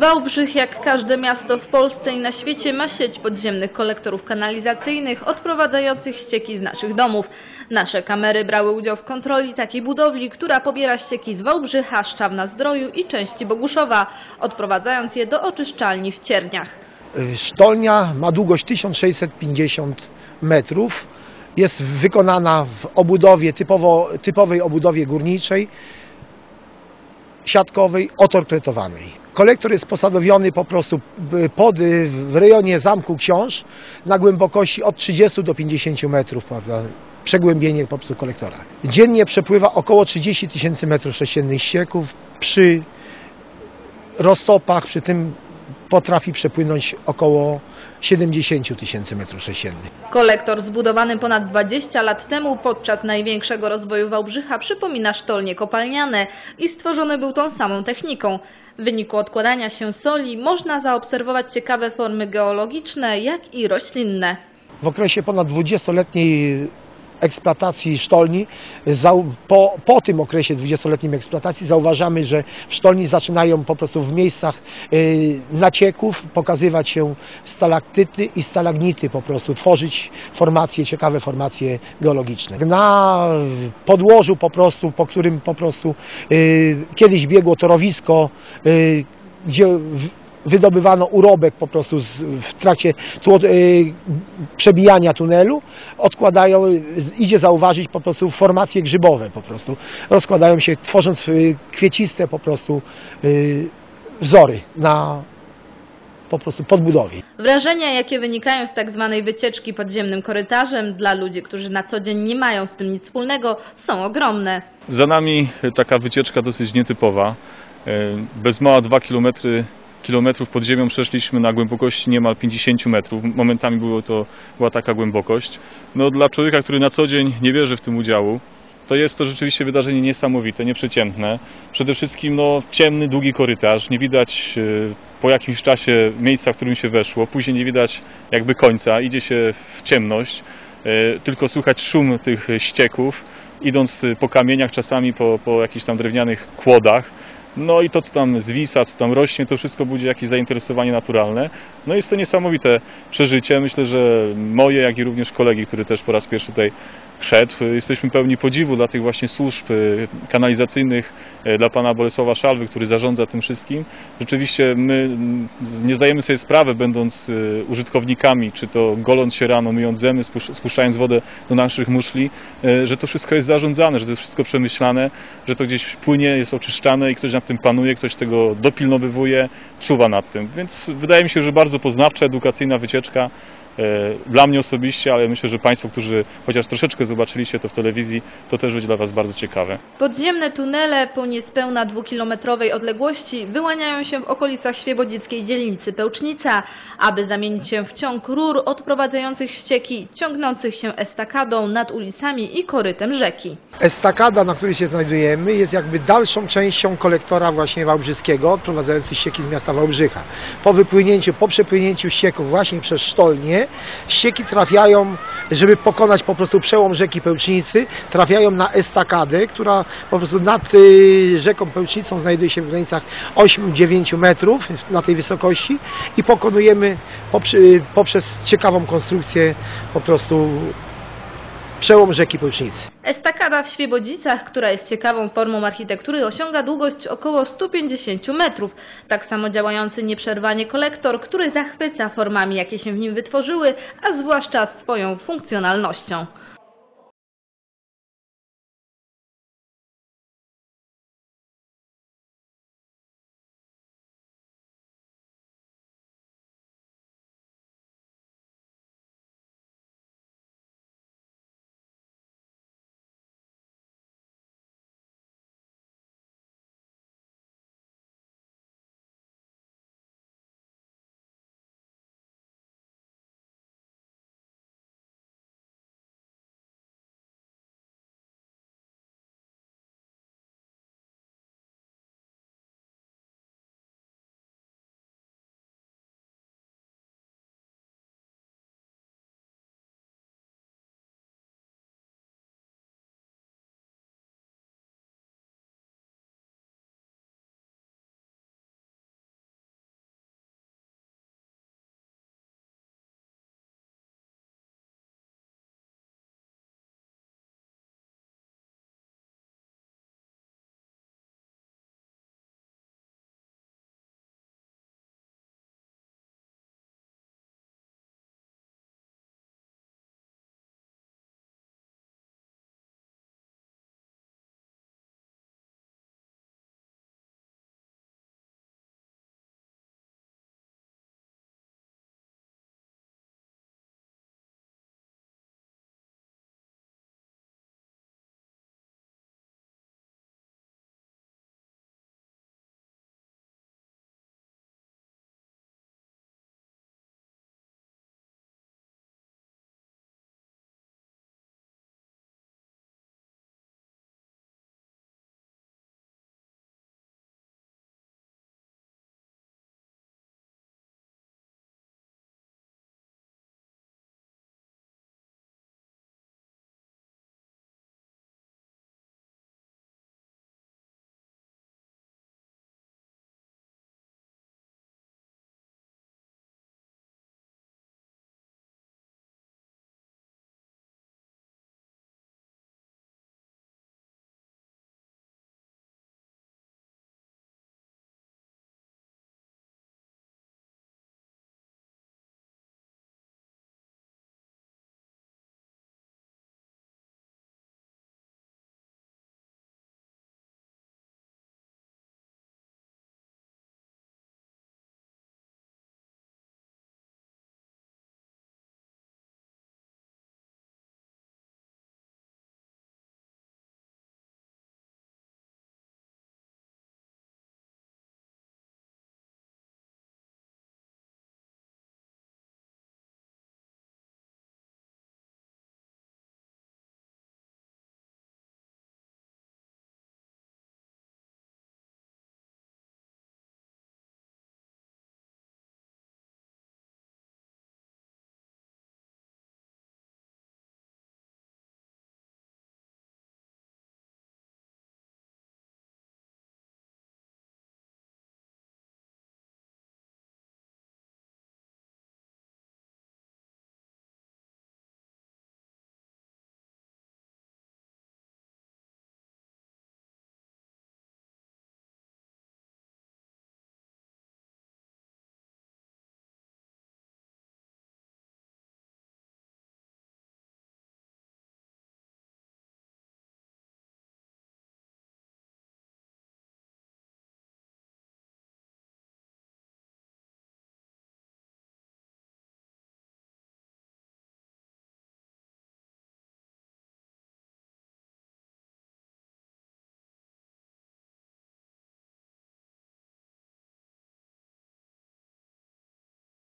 Wałbrzych, jak każde miasto w Polsce i na świecie, ma sieć podziemnych kolektorów kanalizacyjnych odprowadzających ścieki z naszych domów. Nasze kamery brały udział w kontroli takiej budowli, która pobiera ścieki z Wałbrzycha, Szczawna-Zdroju i części Boguszowa, odprowadzając je do oczyszczalni w Cierniach. Sztolnia ma długość 1650 metrów. Jest wykonana w obudowie typowo, typowej obudowie górniczej, siatkowej, otorkletowanej. Kolektor jest posadowiony po prostu y, pod, y, w rejonie Zamku Książ na głębokości od 30 do 50 metrów, prawda? Przegłębienie po prostu kolektora. Dziennie przepływa około 30 tysięcy metrów sześciennych ścieków. Przy roztopach, przy tym potrafi przepłynąć około 70 tysięcy metrów sześciennych. Kolektor zbudowany ponad 20 lat temu podczas największego rozwoju Wałbrzycha przypomina sztolnie kopalniane i stworzony był tą samą techniką. W wyniku odkładania się soli można zaobserwować ciekawe formy geologiczne, jak i roślinne. W okresie ponad 20-letniej eksploatacji sztolni, po, po tym okresie 20-letnim eksploatacji zauważamy, że sztolni zaczynają po prostu w miejscach y, nacieków pokazywać się stalaktyty i stalagnity po prostu, tworzyć formacje, ciekawe formacje geologiczne. Na podłożu po prostu, po którym po prostu y, kiedyś biegło torowisko, y, gdzie wydobywano urobek po prostu z, w trakcie tło, y, przebijania tunelu, odkładają, idzie zauważyć po prostu formacje grzybowe po prostu, rozkładają się, tworząc y, kwieciste po prostu y, wzory na po prostu podbudowie. Wrażenia, jakie wynikają z tak zwanej wycieczki podziemnym korytarzem dla ludzi, którzy na co dzień nie mają z tym nic wspólnego, są ogromne. Za nami taka wycieczka dosyć nietypowa. Bez mała 2 km, kilometrów pod ziemią przeszliśmy na głębokości niemal 50 metrów. Momentami było to, była taka głębokość. No, dla człowieka, który na co dzień nie bierze w tym udziału, to jest to rzeczywiście wydarzenie niesamowite, nieprzeciętne. Przede wszystkim no, ciemny, długi korytarz, nie widać e, po jakimś czasie miejsca, w którym się weszło, później nie widać jakby końca, idzie się w ciemność, e, tylko słychać szum tych ścieków idąc po kamieniach, czasami po, po jakichś tam drewnianych kłodach. No i to, co tam zwisa, co tam rośnie, to wszystko budzi jakieś zainteresowanie naturalne. No jest to niesamowite przeżycie. Myślę, że moje, jak i również kolegi, który też po raz pierwszy tutaj szedł, jesteśmy pełni podziwu dla tych właśnie służb y, kanalizacyjnych, y, dla pana Bolesława Szalwy, który zarządza tym wszystkim. Rzeczywiście my mm, nie zdajemy sobie sprawy, będąc y, użytkownikami, czy to goląc się rano, myjąc spusz- spuszczając wodę do naszych muszli, że to wszystko jest zarządzane, że to jest wszystko przemyślane, że to gdzieś płynie, jest oczyszczane i ktoś nad tym panuje, ktoś tego dopilnowywuje, czuwa nad tym. Więc wydaje mi się, że bardzo poznawcza, edukacyjna wycieczka dla mnie osobiście, ale myślę, że Państwo, którzy chociaż troszeczkę zobaczyliście to w telewizji, to też będzie dla Was bardzo ciekawe. Podziemne tunele po niespełna dwukilometrowej odległości wyłaniają się w okolicach świebodzickiej dzielnicy Pełcznica, aby zamienić się w ciąg rur odprowadzających ścieki, ciągnących się estakadą nad ulicami i korytem rzeki. Estakada, na której się znajdujemy, jest jakby dalszą częścią kolektora właśnie wałbrzyskiego, odprowadzający ścieki z miasta Wałbrzycha. Po wypłynięciu, po przepłynięciu ścieków właśnie przez ścieki trafiają, żeby pokonać po prostu przełom rzeki Pełcznicy, trafiają na estakadę, która po prostu nad y, rzeką Pełcznicą znajduje się w granicach 8-9 metrów na tej wysokości i pokonujemy poprzez ciekawą konstrukcję po prostu przełom rzeki Pełcznicy. Estakada w Świebodzicach, która jest ciekawą formą architektury, osiąga długość około 150 metrów. Tak samo działający nieprzerwanie kolektor, który zachwyca formami, jakie się w nim wytworzyły, a zwłaszcza swoją funkcjonalnością.